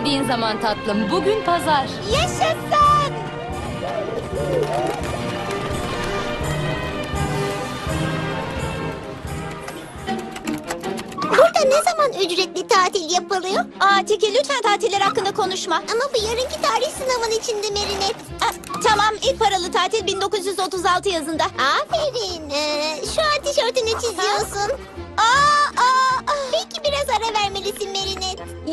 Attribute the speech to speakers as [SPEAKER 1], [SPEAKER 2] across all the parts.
[SPEAKER 1] İstediğin zaman tatlım. Bugün pazar.
[SPEAKER 2] Yaşasın! Burada ne zaman ücretli tatil yapılıyor?
[SPEAKER 3] Aa Tiki lütfen tatiller hakkında konuşma.
[SPEAKER 2] Ama bu yarınki tarih sınavın içinde Merinet.
[SPEAKER 3] Aa, tamam ilk paralı tatil 1936 yazında.
[SPEAKER 2] Aferin. Ee, şu an tişörtünü çiziyorsun.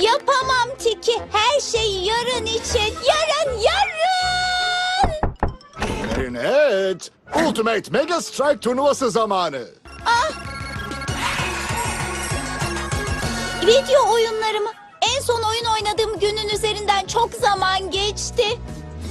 [SPEAKER 3] Yapamam Tiki. Her şey yarın için. Yarın yarın.
[SPEAKER 4] Evet. Ultimate Mega Strike turnuvası zamanı.
[SPEAKER 3] Video oyunlarımı. En son oyun oynadığım günün üzerinden çok zaman geçti.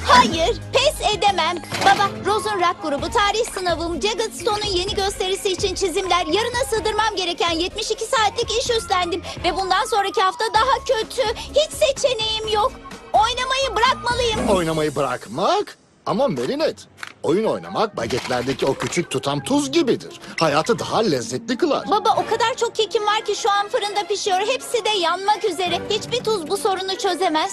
[SPEAKER 3] Hayır, pes edemem. Baba, Rosen Rock grubu tarih sınavım, Jagged Stone'un yeni gösterisi için çizimler, yarına sığdırmam gereken 72 saatlik iş üstlendim. Ve bundan sonraki hafta daha kötü. Hiç seçeneğim yok. Oynamayı bırakmalıyım.
[SPEAKER 4] Oynamayı bırakmak ama Merinet. Oyun oynamak bagetlerdeki o küçük tutam tuz gibidir. Hayatı daha lezzetli kılar.
[SPEAKER 3] Baba o kadar çok kekim var ki şu an fırında pişiyor. Hepsi de yanmak üzere. Hiçbir tuz bu sorunu çözemez.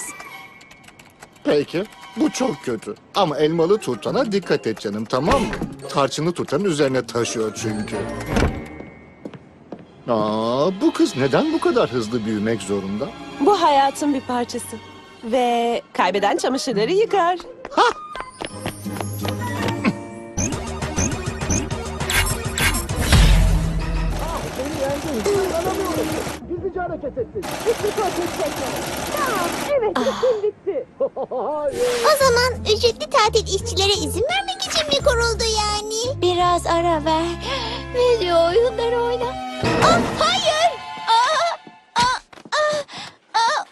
[SPEAKER 4] Peki. Bu çok kötü. Ama elmalı turtana dikkat et canım tamam mı? Tarçınlı turtanın üzerine taşıyor çünkü. Aa, bu kız neden bu kadar hızlı büyümek zorunda?
[SPEAKER 5] Bu hayatın bir parçası. Ve kaybeden çamaşırları yıkar.
[SPEAKER 2] O zaman ücretli tatil işçilere izin vermek için mi kuruldu yani?
[SPEAKER 3] Biraz ara ver. Video oyunları oyna. Aa, hayır. Aa, aa, aa, aa.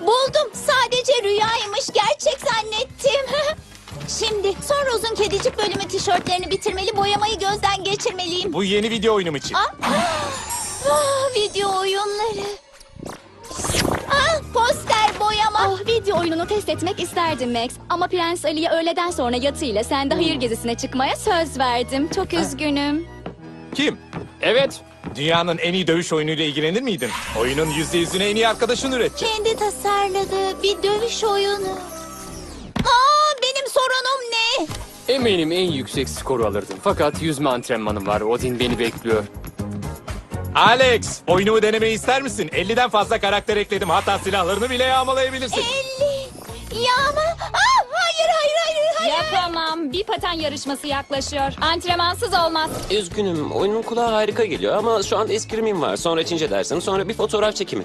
[SPEAKER 3] Buldum. Sadece rüyaymış. Gerçek zannettim. Şimdi son Rose'un kedicik bölümü tişörtlerini bitirmeli, boyamayı gözden geçirmeliyim.
[SPEAKER 6] Bu yeni video oyunum için.
[SPEAKER 3] Ah, ah, video oyunları. Ah, poster boyama.
[SPEAKER 1] Ah, video oyununu test etmek isterdim Max. Ama Prens Ali'ye öğleden sonra yatıyla sen de hayır gezisine çıkmaya söz verdim. Çok üzgünüm.
[SPEAKER 6] Kim? Evet. Dünyanın en iyi dövüş oyunuyla ilgilenir miydin? Oyunun yüzde yüzüne en iyi arkadaşın üretecek.
[SPEAKER 3] Kendi tasarladığı bir dövüş oyunu. Aa, benim sorunum ne?
[SPEAKER 7] Eminim en yüksek skoru alırdım. Fakat yüzme antrenmanım var. Odin beni bekliyor.
[SPEAKER 6] Alex, oyunumu denemeyi ister misin? 50'den fazla karakter ekledim. Hatta silahlarını bile yağmalayabilirsin.
[SPEAKER 3] 50. Ya ama... Aa, hayır, hayır, hayır, hayır.
[SPEAKER 1] Yapamam. Bir paten yarışması yaklaşıyor. Antrenmansız olmaz.
[SPEAKER 8] Üzgünüm. Oyunun kulağa harika geliyor ama şu an eskrimim var. Sonra içince dersin. Sonra bir fotoğraf çekimi.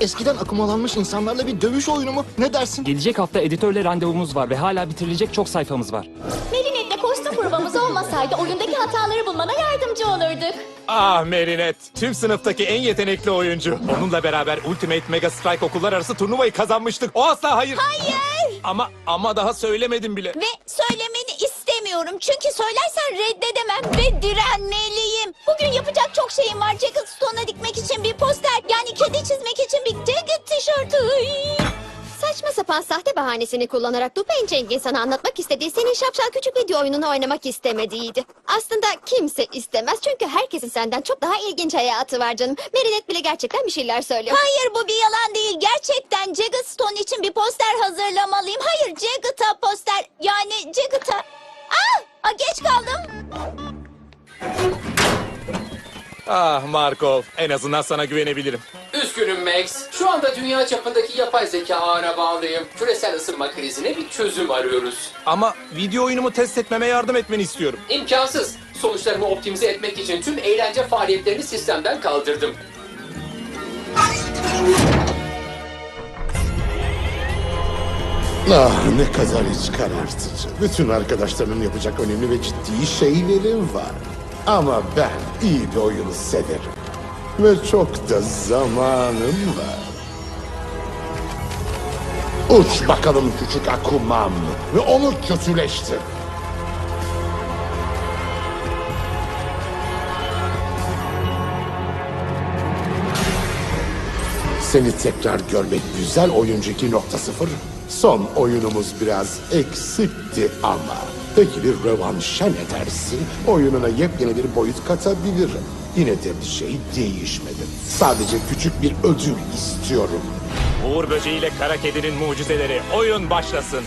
[SPEAKER 4] Eskiden akımalanmış insanlarla bir dövüş oyunu mu? Ne dersin?
[SPEAKER 9] Gelecek hafta editörle randevumuz var ve hala bitirilecek çok sayfamız var.
[SPEAKER 1] Marinette'le kostüm provamız olmasaydı oyundaki hataları bulmana yardımcı olurduk.
[SPEAKER 6] Ah Merinet, tüm sınıftaki en yetenekli oyuncu. Onunla beraber Ultimate Mega Strike okullar arası turnuvayı kazanmıştık. O asla hayır.
[SPEAKER 3] Hayır.
[SPEAKER 6] Ama ama daha söylemedim bile.
[SPEAKER 3] Ve söylemeni istemiyorum. Çünkü söylersen reddedemem ve direnmeliyim. Bugün yapacak çok şeyim var. Jacket Stone'a dikmek için bir poster. Yani kedi çizmek için bir Jacket tişörtü.
[SPEAKER 10] Saçma sapan sahte bahanesini kullanarak Dupen Ceng'in sana anlatmak istediği senin şapşal küçük video oyununu oynamak istemediğiydi. Aslında kimse istemez çünkü herkesin senden çok daha ilginç hayatı var canım. Merinet bile gerçekten bir şeyler söylüyor.
[SPEAKER 3] Hayır bu bir yalan değil. Gerçekten Jagged Stone için bir poster hazırlamalıyım. Hayır Jagged'a poster. Yani Jagged'a. Ah, ah geç kaldım.
[SPEAKER 6] Ah Markov, en azından sana güvenebilirim.
[SPEAKER 7] Üzgünüm Max. Şu anda dünya çapındaki yapay zeka ağına bağlıyım. Küresel ısınma krizine bir çözüm arıyoruz.
[SPEAKER 6] Ama video oyunumu test etmeme yardım etmeni istiyorum.
[SPEAKER 7] İmkansız. Sonuçlarımı optimize etmek için tüm eğlence faaliyetlerini sistemden kaldırdım.
[SPEAKER 11] Ah ne kadar iç karartıcı. Bütün arkadaşlarımın yapacak önemli ve ciddi şeyleri var. Ama ben iyi bir oyunu severim. Ve çok da zamanım var. Uç bakalım küçük Akuman ve onu kötüleştir. Seni tekrar görmek güzel oyuncu 2.0. Son oyunumuz biraz eksikti ama. Peki bir rövanşa ne dersin? Oyununa yepyeni bir boyut katabilirim. Yine de bir şey değişmedi. Sadece küçük bir ödül istiyorum.
[SPEAKER 6] Uğur Böceği ile Kara Kedi'nin mucizeleri. Oyun başlasın.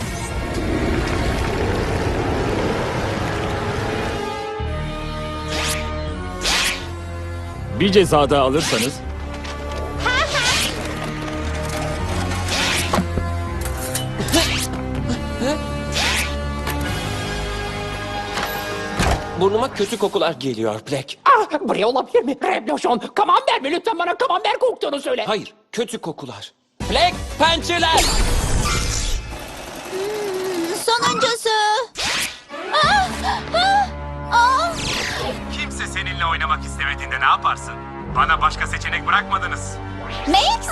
[SPEAKER 9] Bir ceza daha alırsanız
[SPEAKER 8] Burnuma kötü kokular geliyor Black.
[SPEAKER 7] Ah, buraya olabilir mi? Revolution, Kamamber mi? Lütfen bana Kamamber koktuğunu söyle.
[SPEAKER 8] Hayır, kötü kokular. Black pençeler!
[SPEAKER 3] Sonuncusu. Ah, ah, ah.
[SPEAKER 6] Kimse seninle oynamak istemediğinde ne yaparsın? Bana başka seçenek bırakmadınız.
[SPEAKER 3] Max?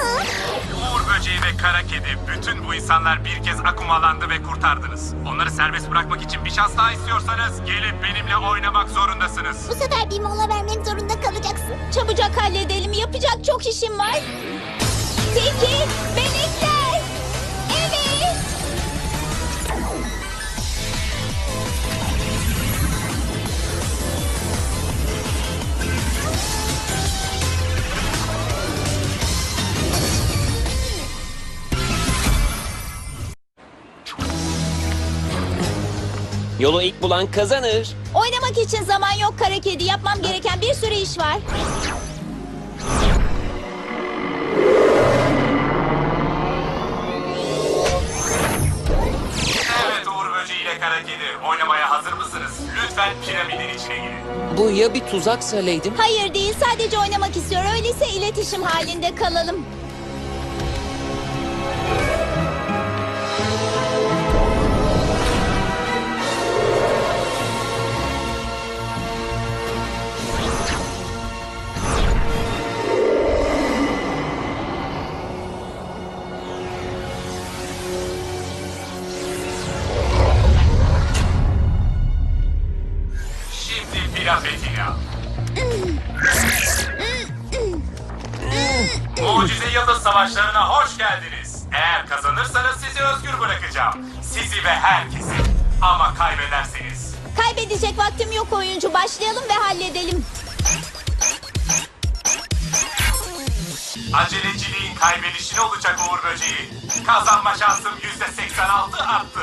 [SPEAKER 6] Uğur Böceği ve Kara Kedi, bütün bu insanlar bir kez akumalandı ve kurtardınız. Onları serbest bırakmak için bir şans daha istiyorsanız gelip benimle oynamak zorundasınız.
[SPEAKER 2] Bu sefer bir mola vermek zorunda kalacaksın.
[SPEAKER 3] Çabucak halledelim. Yapacak çok işim var. Tiki, benekler.
[SPEAKER 8] Yolu ilk bulan kazanır.
[SPEAKER 3] Oynamak için zaman yok kara kedi. Yapmam gereken bir sürü iş var.
[SPEAKER 6] Evet Uğur Böceği ile Kara Kedi, oynamaya hazır mısınız? Lütfen piramidin içine girin.
[SPEAKER 8] Bu ya bir tuzaksa Leydim?
[SPEAKER 3] Hayır değil. Sadece oynamak istiyor. Öyleyse iletişim halinde kalalım.
[SPEAKER 6] Kazanma şansım yüzde 86 arttı.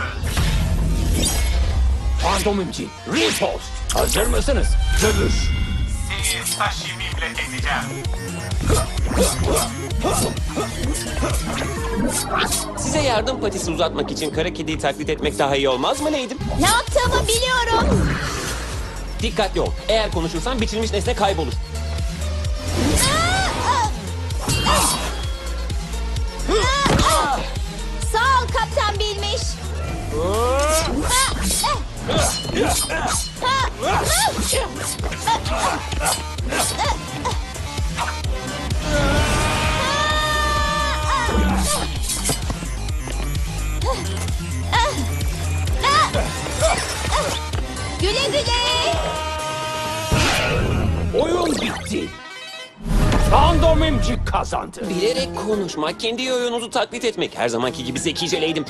[SPEAKER 7] Fantomimci, Repost. Hazır mısınız? Dövüş.
[SPEAKER 6] Seni sashimimle keseceğim.
[SPEAKER 8] Size yardım patisi uzatmak için kara kediyi taklit etmek daha iyi olmaz mı Leydim?
[SPEAKER 3] Ne yaptığımı biliyorum.
[SPEAKER 8] Dikkatli ol. Eğer konuşursan biçilmiş nesne kaybolur.
[SPEAKER 3] vocês! Ah!
[SPEAKER 7] ah, ah. ah kazandı.
[SPEAKER 8] Bilerek konuşmak, kendi oyununuzu taklit etmek. Her zamanki gibi zekice Leydim.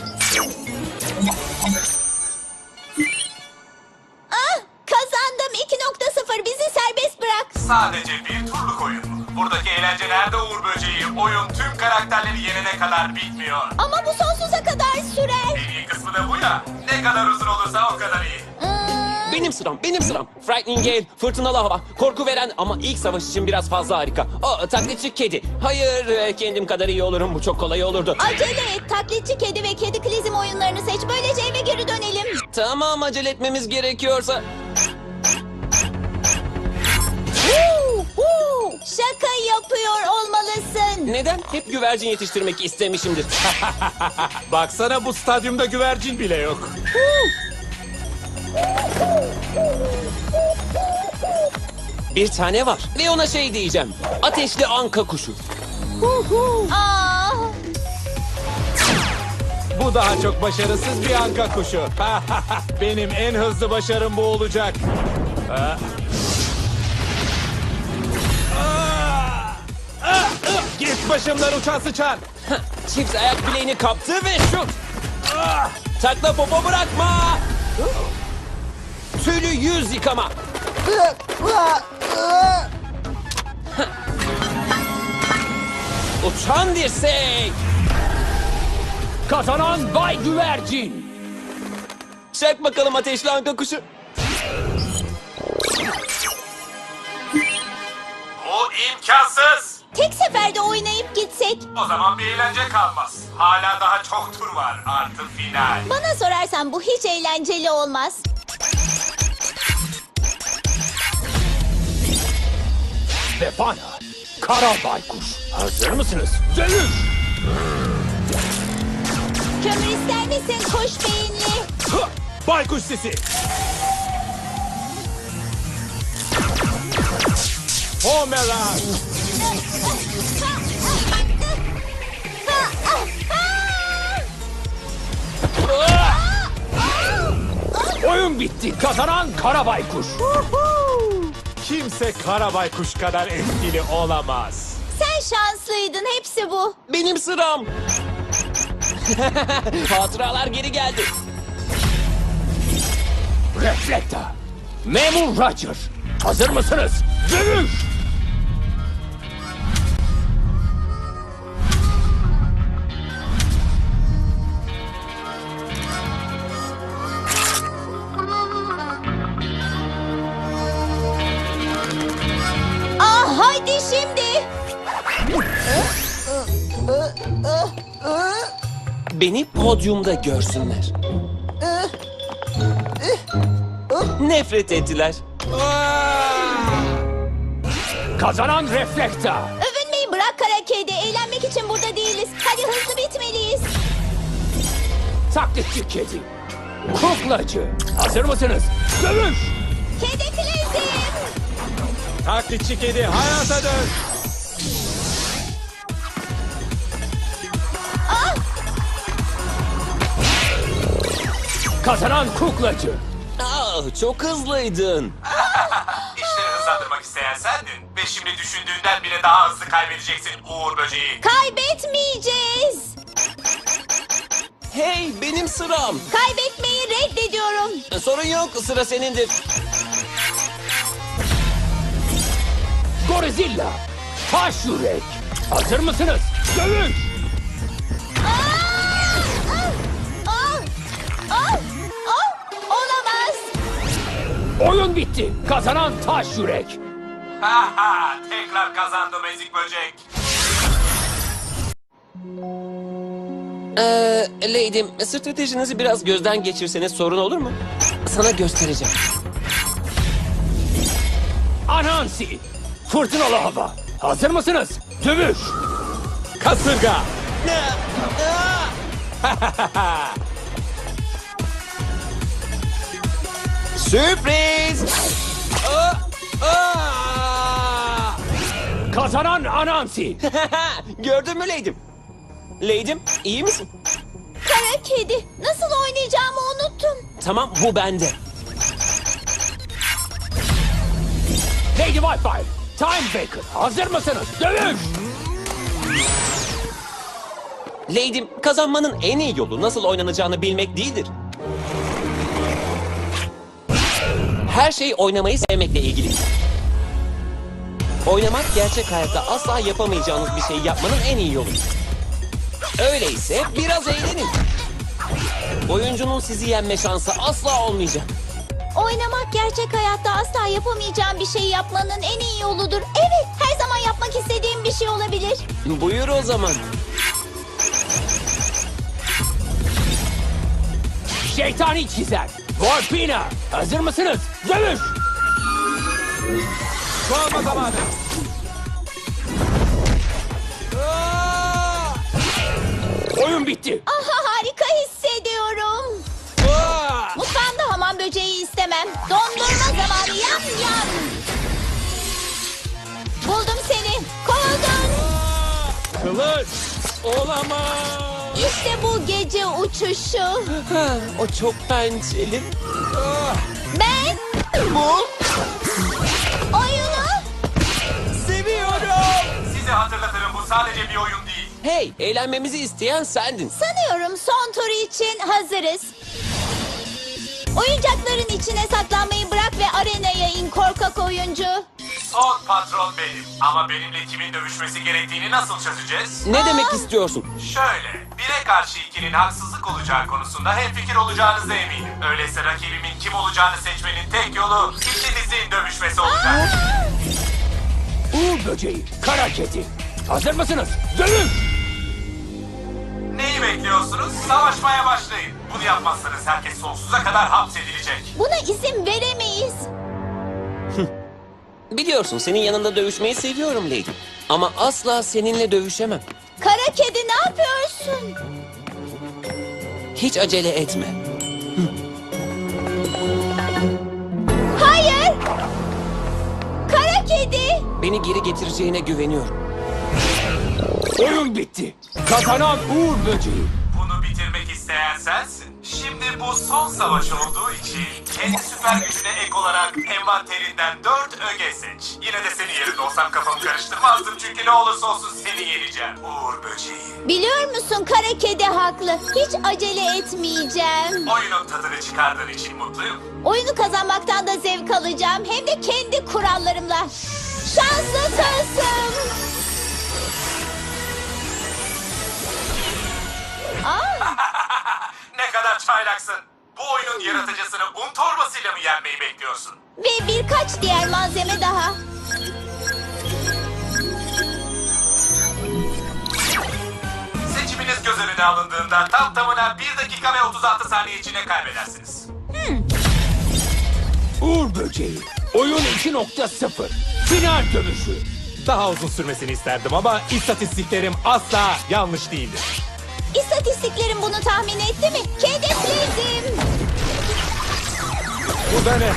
[SPEAKER 3] Ah, kazandım 2.0 bizi serbest bırak.
[SPEAKER 6] Sadece bir turluk oyun. Buradaki eğlence nerede Uğur Böceği? Oyun tüm karakterleri yenene kadar bitmiyor.
[SPEAKER 3] Ama bu sonsuza kadar sürer.
[SPEAKER 6] En iyi kısmı da bu ya. Ne kadar uzun olursa o kadar iyi.
[SPEAKER 8] Benim sıram, benim sıram. Frightening Gale, fırtınalı hava, korku veren ama ilk savaş için biraz fazla harika. O taklitçi kedi. Hayır, e, kendim kadar iyi olurum. Bu çok kolay olurdu.
[SPEAKER 3] Acele et taklitçi kedi ve kedi klizm oyunlarını seç. Böylece eve geri dönelim.
[SPEAKER 8] Tamam, acele etmemiz gerekiyorsa.
[SPEAKER 3] Şaka yapıyor olmalısın.
[SPEAKER 8] Neden? Hep güvercin yetiştirmek istemişimdir.
[SPEAKER 6] Baksana bu stadyumda güvercin bile yok.
[SPEAKER 8] Bir tane var ve ona şey diyeceğim. Ateşli anka kuşu.
[SPEAKER 3] Aa,
[SPEAKER 6] Bu daha çok başarısız bir anka kuşu. Benim en hızlı başarım bu olacak. Git başımdan uçan sıçan.
[SPEAKER 8] Çift ayak bileğini kaptı ve şut. Ah! Takla popo bırakma. Tülü yüz yıkama. Uçan dirsek.
[SPEAKER 9] Kazanan Bay Güvercin.
[SPEAKER 8] Çak bakalım ateşli anka kuşu.
[SPEAKER 6] Bu imkansız.
[SPEAKER 3] Tek seferde oynayıp gitsek.
[SPEAKER 6] O zaman bir eğlence kalmaz. Hala daha çok tur var. Artı final.
[SPEAKER 3] Bana sorarsan bu hiç eğlenceli olmaz.
[SPEAKER 9] Ve bana Kara Baykuş. Hazır mısınız? Dövüş.
[SPEAKER 3] Kömür ister misin kuş beyinli?
[SPEAKER 9] Hı! Baykuş sesi. Homeland. Oyun bitti. Kazanan Kara Baykuş.
[SPEAKER 6] Kimse Karabaykuş kadar etkili olamaz.
[SPEAKER 3] Sen şanslıydın hepsi bu.
[SPEAKER 8] Benim sıram. Hatıralar geri geldi.
[SPEAKER 9] Reflekta. Memur Roger. Hazır mısınız? Dövüş.
[SPEAKER 3] Haydi şimdi.
[SPEAKER 8] Beni podyumda görsünler. Nefret ettiler.
[SPEAKER 9] Kazanan Reflekta.
[SPEAKER 3] Övünmeyi bırak kara kedi. Eğlenmek için burada değiliz. Hadi hızlı bitmeliyiz.
[SPEAKER 9] Taklitçi kedi. Kuklacı. Hazır mısınız? Dövüş.
[SPEAKER 3] Kedi.
[SPEAKER 6] Taklitçi kedi hayata dön.
[SPEAKER 9] Kazanan kuklacı.
[SPEAKER 8] Aa, çok hızlıydın.
[SPEAKER 6] İşleri hızlandırmak isteyen sendin. Ve şimdi düşündüğünden bile daha hızlı kaybedeceksin Uğur Böceği.
[SPEAKER 3] Kaybetmeyeceğiz.
[SPEAKER 8] Hey benim sıram.
[SPEAKER 3] Kaybetmeyi reddediyorum.
[SPEAKER 8] Sorun yok sıra senindir.
[SPEAKER 9] Gorizilla. Taş yürek. Hazır mısınız? Dövüş.
[SPEAKER 3] Olamaz.
[SPEAKER 9] Oyun bitti. Kazanan taş yürek.
[SPEAKER 6] Ha ha tekrar kazandım ezik böcek.
[SPEAKER 8] Ee, Lady'm stratejinizi biraz gözden geçirseniz sorun olur mu? Sana göstereceğim.
[SPEAKER 9] Anansi. Fırtınalı hava. Hazır mısınız? Dövüş.
[SPEAKER 6] Kasırga.
[SPEAKER 8] Sürpriz!
[SPEAKER 9] Kazanan Anansi.
[SPEAKER 8] Gördün mü Lady'm? Lady'm iyi misin?
[SPEAKER 3] Kara kedi. Nasıl oynayacağımı unuttum.
[SPEAKER 8] Tamam bu bende.
[SPEAKER 9] Lady Wi-Fi. Time Baker. Hazır mısınız? Dövüş.
[SPEAKER 8] Lady'm kazanmanın en iyi yolu nasıl oynanacağını bilmek değildir. Her şey oynamayı sevmekle ilgili. Oynamak gerçek hayatta asla yapamayacağınız bir şeyi yapmanın en iyi yolu. Öyleyse biraz eğlenin. Oyuncunun sizi yenme şansı asla olmayacak.
[SPEAKER 3] Oynamak gerçek hayatta asla yapamayacağım bir şey yapmanın en iyi yoludur. Evet, her zaman yapmak istediğim bir şey olabilir.
[SPEAKER 8] Buyur o zaman.
[SPEAKER 9] Şeytani çizer. Volpina. Hazır mısınız? Dövüş.
[SPEAKER 6] Kovma zamanı.
[SPEAKER 9] Oyun bitti.
[SPEAKER 3] Aha yam yam. Buldum seni. Kovuldun.
[SPEAKER 6] Kılıç. Olamaz.
[SPEAKER 3] İşte bu gece uçuşu.
[SPEAKER 8] O çok pençeli.
[SPEAKER 3] Ben
[SPEAKER 8] Bu
[SPEAKER 3] oyunu
[SPEAKER 8] seviyorum.
[SPEAKER 6] Size hatırlatırım bu sadece bir oyun değil.
[SPEAKER 8] Hey, eğlenmemizi isteyen sendin.
[SPEAKER 3] sanıyorum son tur için hazırız. Oyuncakların içine saklanmayı ve arenaya in korkak oyuncu.
[SPEAKER 6] Son patron benim. Ama benimle kimin dövüşmesi gerektiğini nasıl çözeceğiz?
[SPEAKER 8] Ne demek istiyorsun?
[SPEAKER 6] Şöyle, bire karşı ikinin haksızlık olacağı konusunda hemfikir olacağınıza eminim. Öyleyse rakibimin kim olacağını seçmenin tek yolu ikinizin dövüşmesi olacak.
[SPEAKER 9] Uğur böceği, kara kedi. Hazır mısınız? Dönün!
[SPEAKER 6] Neyi bekliyorsunuz? Savaşmaya başlayın. Bunu yapmazsanız herkes sonsuza kadar hapsedilecek.
[SPEAKER 3] Buna izin veremeyiz.
[SPEAKER 8] Biliyorsun senin yanında dövüşmeyi seviyorum Lady. Ama asla seninle dövüşemem.
[SPEAKER 3] Kara kedi ne yapıyorsun?
[SPEAKER 8] Hiç acele etme.
[SPEAKER 3] Hayır! Kara kedi!
[SPEAKER 8] Beni geri getireceğine güveniyorum.
[SPEAKER 9] Oyun bitti. Kazanan Uğur böceği.
[SPEAKER 6] Bunu bitirmek isteyen sensin. Bu son savaş olduğu için kendi süper gücüne ek olarak envanterinden dört öge seç. Yine de senin yerinde olsam kafamı karıştırmazdım çünkü ne olursa olsun seni yeneceğim. Uğur böceği.
[SPEAKER 3] Biliyor musun kara kedi haklı. Hiç acele etmeyeceğim.
[SPEAKER 6] Oyunun tadını çıkardığın için mutluyum.
[SPEAKER 3] Oyunu kazanmaktan da zevk alacağım. Hem de kendi kurallarımla. Şanslı tılsım. Aa,
[SPEAKER 6] Ne kadar çaylaksın. Bu oyunun yaratıcısını un torbasıyla mı yenmeyi bekliyorsun?
[SPEAKER 3] ve birkaç diğer malzeme daha.
[SPEAKER 6] Seçiminiz göz önüne alındığında tam tamına 1 dakika ve 36 saniye içinde kaybedersiniz.
[SPEAKER 9] Uğur böceği. Oyun 2.0. Final dövüşü.
[SPEAKER 6] Daha uzun sürmesini isterdim ama istatistiklerim asla yanlış değildir.
[SPEAKER 3] İstatistiklerim bunu tahmin etti mi? Kedefledim.
[SPEAKER 6] Bu da ne?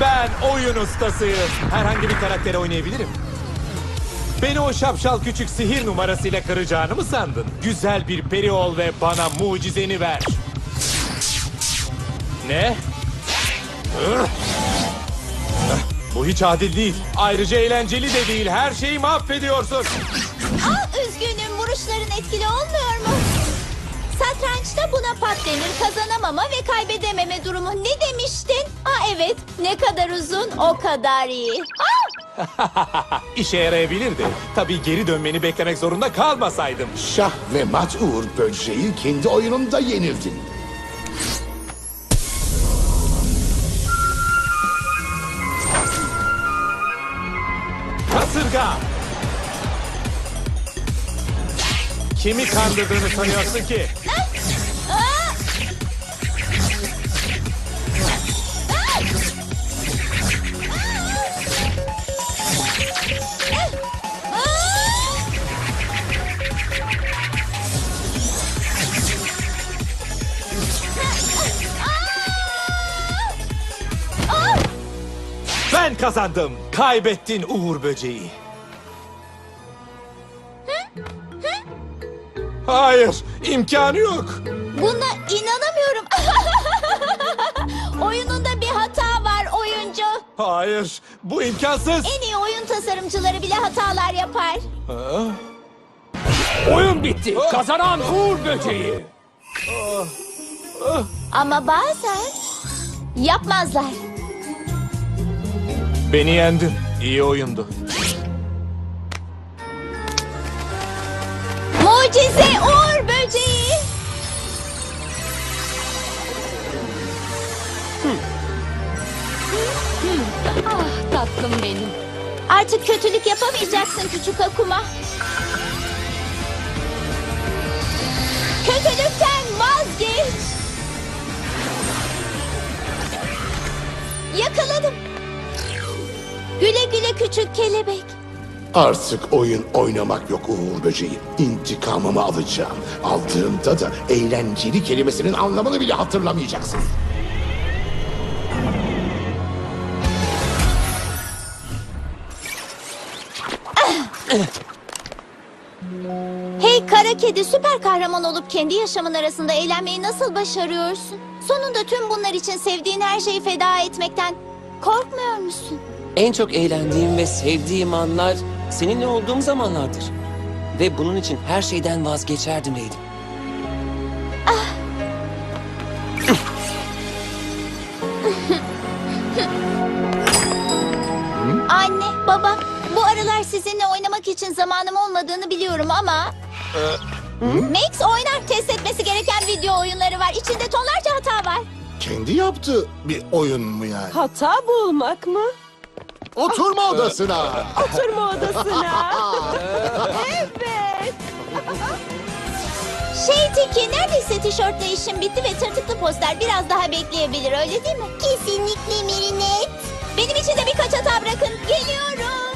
[SPEAKER 6] ben oyun ustasıyım. Herhangi bir karakteri oynayabilirim. Beni o şapşal küçük sihir numarasıyla kıracağını mı sandın? Güzel bir peri ol ve bana mucizeni ver. Ne? Bu hiç adil değil. Ayrıca eğlenceli de değil. Her şeyi mahvediyorsun.
[SPEAKER 3] Aa, etkili olmuyor mu? Satrançta buna pat denir kazanamama ve kaybedememe durumu. Ne demiştin? Aa evet ne kadar uzun o kadar iyi. Aa,
[SPEAKER 6] İşe yarayabilirdi. Tabii geri dönmeni beklemek zorunda kalmasaydım.
[SPEAKER 11] Şah ve mat Uğur böceği kendi oyununda yenildin.
[SPEAKER 6] Kimi kandırdığını sanıyorsun ki? Ben kazandım. Kaybettin Uğur Böceği. Hayır, imkanı yok.
[SPEAKER 3] buna inanamıyorum. Oyununda bir hata var oyuncu.
[SPEAKER 6] Hayır, bu imkansız.
[SPEAKER 3] En iyi oyun tasarımcıları bile hatalar yapar.
[SPEAKER 9] Oyun bitti. Kazanan Uğur böceği.
[SPEAKER 3] Ama bazen yapmazlar.
[SPEAKER 6] Beni yendin. İyi oyundu.
[SPEAKER 3] Mucize Uğur böceği.
[SPEAKER 1] Ah tatlım benim.
[SPEAKER 3] Artık kötülük yapamayacaksın küçük Akuma. Kötülükten vazgeç. Yakaladım. Güle güle küçük kelebek.
[SPEAKER 11] Artık oyun oynamak yok Uğur böceği. İntikamımı alacağım. Aldığımda da eğlenceli kelimesinin anlamını bile hatırlamayacaksın.
[SPEAKER 3] Hey kara kedi süper kahraman olup kendi yaşamın arasında eğlenmeyi nasıl başarıyorsun? Sonunda tüm bunlar için sevdiğin her şeyi feda etmekten korkmuyor musun?
[SPEAKER 8] En çok eğlendiğim ve sevdiğim anlar seninle olduğum zamanlardır. Ve bunun için her şeyden vazgeçerdim Lady.
[SPEAKER 3] Anne, baba, bu aralar sizinle oynamak için zamanım olmadığını biliyorum ama... Max oynar. Test etmesi gereken video oyunları var. İçinde tonlarca hata var.
[SPEAKER 4] Kendi yaptığı bir oyun mu yani?
[SPEAKER 5] Hata bulmak mı?
[SPEAKER 4] Oturma odasına.
[SPEAKER 5] Oturma odasına. evet.
[SPEAKER 3] Şey Tiki, neredeyse tişörtle işim bitti ve tırtıklı poster biraz daha bekleyebilir öyle değil mi?
[SPEAKER 2] Kesinlikle Merinet.
[SPEAKER 3] Benim için de birkaç hata bırakın. Geliyorum.